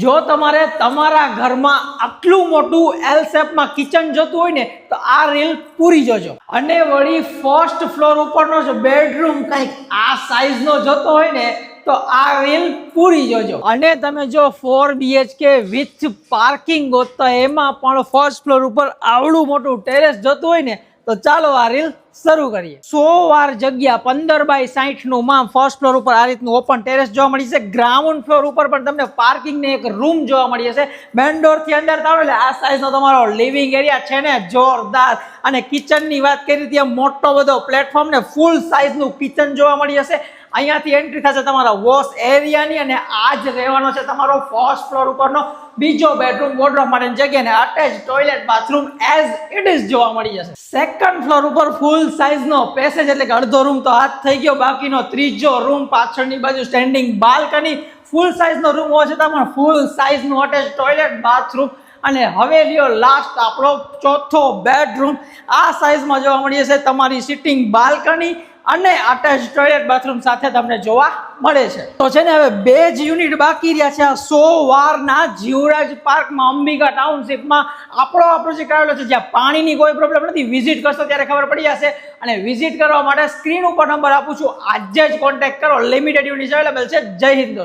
જો તમારે તમારા ઘરમાં આટલું મોટું એલ શેપમાં કિચન જોતું હોય ને, તો આ રીલ પૂરી જોજો. અને વળી ફર્સ્ટ ફ્લોર ઉપરનો જો બેડરૂમ કંઈક આ સાઈઝનો જોતો હોય ને, તો આ રીલ પૂરી જોજો. અને તમે જો ફોર બીએચકે વિથ પાર્કિંગ ગોતતા એમાં પણ ફર્સ્ટ ફ્લોર ઉપર આવડું મોટું ટેરેસ જોતું હોય ને તો ચાલો આ રીલ શરૂ કરીએ. સો વાર જગ્યા પંદર બાય સાહીઠનું માં ફર્સ્ટ ફ્લોર ઉપર આ રીતનું ઓપન ટેરેસ જોવા મળી છે. ગ્રાઉન્ડ ફ્લોર ઉપર પણ તમને પાર્કિંગ ને એક રૂમ જોવા મળી જશે મેન ડોરથી અંદર તારો, એટલે આ સાઈઝ નો તમારો લિવિંગ એરિયા છે ને, જોરદાર. અને કિચનની વાત કરી, ત્યાં મોટો બધો પ્લેટફોર્મ ને ફૂલ સાઈઝનું કિચન જોવા મળી જશે અહીંયાથી એન્ટ્રી થશે તમારા વોશ એરિયાની અને આ જ રહેવાનો છે તમારો ફર્સ્ટ ફ્લોર ઉપરનો બીજો બેડરૂમ વોર્ડરોબ માટેની જગ્યાને attach toilet bathroom as it is જોવા મળી જશે. સેકન્ડ ફ્લોર ઉપર ફૂલ સાઇઝનો પેસેજ એટલે કે અડધો રૂમ તો હાથ થઈ ગયો, બાકીનો ત્રીજો રૂમ પાછળની બાજુ સ્ટેન્ડિંગ બાલ્કની ફૂલ સાઇઝનો રૂમ હોવા છતાં પણ ફૂલ સાઇઝનું અટેચ ટોયલેટ બાથરૂમ અને હવે લ્યો લાસ્ટ આપણો ચોથો બેડરૂમ આ સાઇઝમાં જોવા મળીએ છે તમારી સિટિંગ બાલ્કની અને અટેચ ટોયલેટ બાથરૂમ સાથે તમને જોવા મળે છે. તો છે ને હવે બે જ યુનિટ બાકી રહ્યા છે આ સો વારના જીવરાજ પાર્કમાં, અંબિકા ટાઉનશીપમાં આપણો આ પ્રોજેક્ટ આવેલો છે જ્યાં પાણીની કોઈ પ્રોબ્લેમ નથી. વિઝિટ કરશો ત્યારે ખબર પડી જશે. અને વિઝિટ કરવા માટે સ્ક્રીન ઉપર નંબર આપું છું. આજે જ કોન્ટેક્ટ કરો. લિમિટેડ યુનિટ અવેલેબલ છે. જય હિન્દ